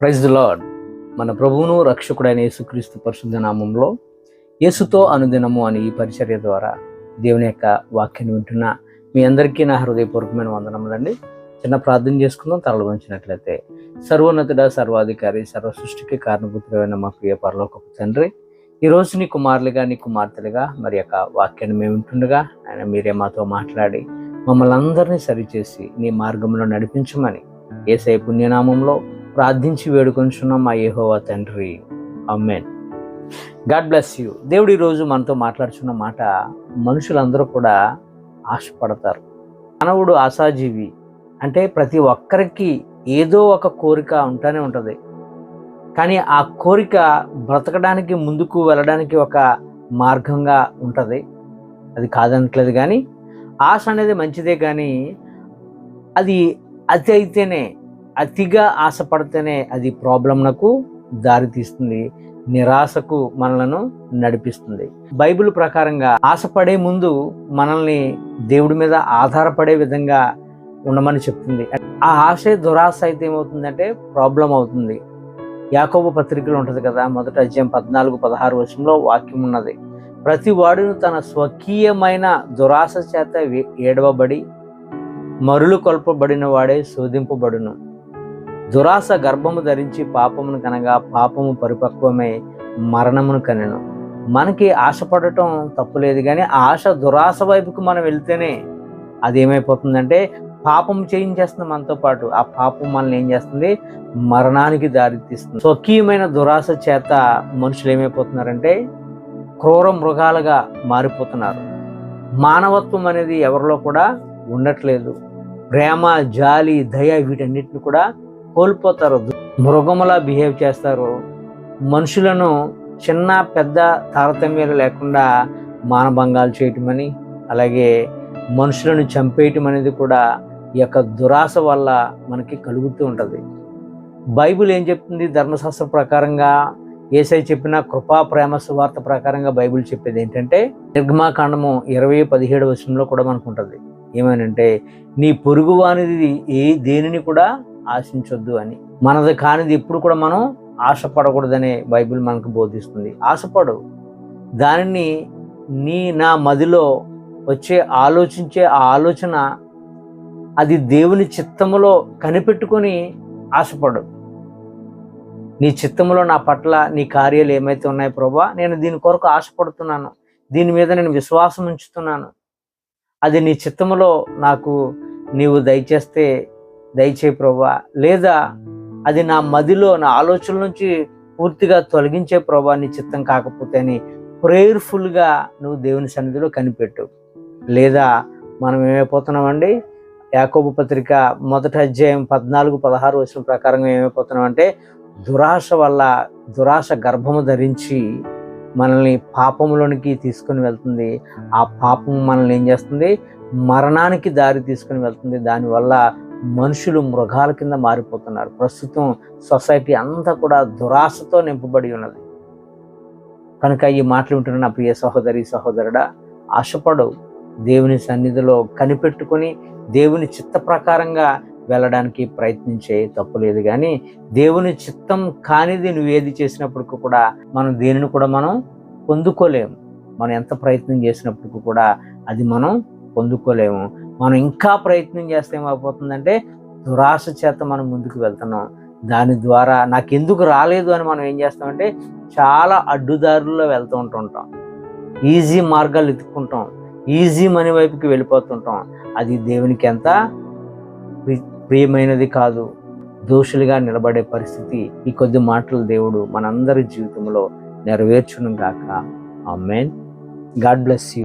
Praise the lord మన ప్రభువును రక్షకుడైన యేసుక్రీస్తు పరిశుద్ధ నామంలో యేసుతో అనుదినము అని ఈ పరిచర్య ద్వారా దేవుని యొక్క వాక్యాన్ని వింటున్న మీ అందరికీ నా హృదయపూర్వకమైన వందనములండి. చిన్న ప్రార్థన చేసుకుందాం తలలు వంచినట్లయితే. సర్వోన్నతుడ సర్వాధికారి సర్వ సృష్టికి కారణభూతుడైన మా ప్రియ పరలోకపు తండ్రి ఈ రోజు నీ కుమారులుగా నీ కుమార్తెలుగా మరి యొక్క వాక్యాన్ని మేము వింటుండగా ఆయన మీరే మాతో మాట్లాడి మమ్మల్ని అందరినీ సరిచేసి నీ మార్గంలో నడిపించమని ఏసై పుణ్యనామంలో ప్రార్థించి వేడుకొంచున్నాం మా యహోవా తండ్రి. Amen God bless you. దేవుడు ఈరోజు మనతో మాట్లాడుచున్న మాట మనుషులందరూ కూడా ఆశపడతారు. మానవుడు ఆశాజీవి. అంటే ప్రతి ఒక్కరికి ఏదో ఒక కోరిక ఉంటూనే ఉంటుంది. కానీ ఆ కోరిక బ్రతకడానికి ముందుకు వెళ్ళడానికి ఒక మార్గంగా ఉంటుంది. అది కాదనట్లేదు కానీ ఆశ అనేది మంచిదే కానీ అది అతి అయితేనే అతిగా ఆశపడితేనే అది ప్రాబ్లంనకు దారితీస్తుంది నిరాశకు మనలను నడిపిస్తుంది. బైబిల్ ప్రకారంగా ఆశపడే ముందు మనల్ని దేవుడి మీద ఆధారపడే విధంగా ఉండమని చెప్తుంది. ఆ ఆశ దురాశ అయితే ఏమవుతుందంటే ప్రాబ్లం అవుతుంది. యాకోబ పత్రికలు ఉంటుంది కదా మొదట అధ్యాయం పద్నాలుగు పదహారు వర్షంలో వాక్యం ఉన్నది. ప్రతి వాడును తన స్వకీయమైన దురాశ చేత ఏడవబడి మరులు కొల్పబడిన వాడే శోధింపబడును. దురాశ గర్భము ధరించి పాపమును కనగా పాపము పరిపక్వమై మరణమును కనెను. మనకి ఆశపడటం తప్పులేదు కానీ ఆ ఆశ దురాశ వైపుకు మనం వెళ్తేనే అది ఏమైపోతుందంటే పాపం చేయించేస్తుంది మనతో పాటు. ఆ పాపం మనల్ని ఏం చేస్తుంది? మరణానికి దారితీస్తుంది. స్వకీయమైన దురాశ చేత మనుషులు ఏమైపోతున్నారంటే క్రూర మృగాలుగా మారిపోతున్నారు. మానవత్వం అనేది ఎవరిలో కూడా ఉండట్లేదు. ప్రేమ జాలి దయ వీటన్నిటిని కూడా కోల్పోతారు. మృగములా బిహేవ్ చేస్తారు. మనుషులను చిన్న పెద్ద తారతమ్యాలు లేకుండా మానభంగాలు చేయటమని అలాగే మనుషులను చంపేయటం అనేది కూడా ఈ యొక్క దురాశ వల్ల మనకి కలుగుతూ ఉంటుంది. బైబిల్ ఏం చెప్తుంది? ధర్మశాస్త్ర ప్రకారంగా ఏసై చెప్పిన కృపా ప్రేమ సువార్త ప్రకారంగా బైబిల్ చెప్పేది ఏంటంటే నిర్గమాకాండము ఇరవై పదిహేడు వర్షంలో కూడా మనకు ఉంటుంది. ఏమనంటే నీ పొరుగువానిది ఏ దేనిని కూడా ఆశించొద్దు అని. మనది కానిది ఎప్పుడు కూడా మనం ఆశపడకూడదనే బైబిల్ మనకు బోధిస్తుంది. ఆశపడు. దానిని నీ నా మదిలో వచ్చే ఆలోచించే ఆ ఆలోచన అది దేవుని చిత్తములో కనిపెట్టుకొని ఆశపడు. నీ చిత్తములో నా పట్ల నీ కార్యాలు ఏమైతే ఉన్నాయి ప్రభా నేను దీని కొరకు ఆశపడుతున్నాను. దీని మీద నేను విశ్వాసం ఉంచుతున్నాను. అది నీ చిత్తములో నాకు నీవు దయచేస్తే దయచే ప్రభా లేదా అది నా మదిలో నా ఆలోచనల నుంచి పూర్తిగా తొలగించే ప్రభా నీ చిత్తం కాకపోతే అని ప్రేయర్ఫుల్గా నువ్వు దేవుని సన్నిధిలో కనిపెట్టు. లేదా మనం ఏమైపోతున్నామండి? యాకోబు పత్రిక మొదటి అధ్యాయం పద్నాలుగు పదహారు వచ్చిన ప్రకారంగా ఏమైపోతున్నామంటే దురాశ వల్ల దురాశ గర్భము ధరించి మనల్ని పాపంలోనికి తీసుకుని వెళ్తుంది. ఆ పాపం మనల్ని ఏం చేస్తుంది? మరణానికి దారి తీసుకుని వెళ్తుంది. దానివల్ల మనుషులు మృగాల కింద మారిపోతున్నారు. ప్రస్తుతం సొసైటీ అంతా కూడా దురాశతో నింపబడి ఉన్నది. కనుక ఈ మాటలు వింటున్న నా ప్రియ సహోదరి సహోదరుడా ఆశపడు దేవుని సన్నిధిలో కనిపెట్టుకొని దేవుని చిత్త ప్రకారంగా వెళ్ళడానికి ప్రయత్నించే తప్పు లేదు కానీ దేవుని చిత్తం కానిది నువ్వు ఏది చేసినప్పటికీ కూడా మనం దేనిని కూడా మనం పొందుకోలేము. మనం ఎంత ప్రయత్నం చేసినప్పటికీ కూడా అది మనం పొందుకోలేము. మనం ఇంకా ప్రయత్నం చేస్తే ఏమైపోతుందంటే దురాశ చేత మనం ముందుకు వెళ్తున్నాం. దాని ద్వారా నాకు ఎందుకు రాలేదు అని మనం ఏం చేస్తామంటే చాలా అడ్డుదారుల్లో వెళ్తూ ఉంటుంటాం. ఈజీ మార్గాలు ఎత్తుకుంటాం ఈజీ మనీ వైపుకి వెళ్ళిపోతుంటాం. అది దేవునికి ఎంత ప్రి- ప్రియమైనది కాదు. దోషులుగా నిలబడే పరిస్థితి ఈ కొద్ది మాటలు దేవుడు మనందరి జీవితంలో నెరవేర్చును గాక మెయిన్ గాడ్ బ్లెస్ యూ.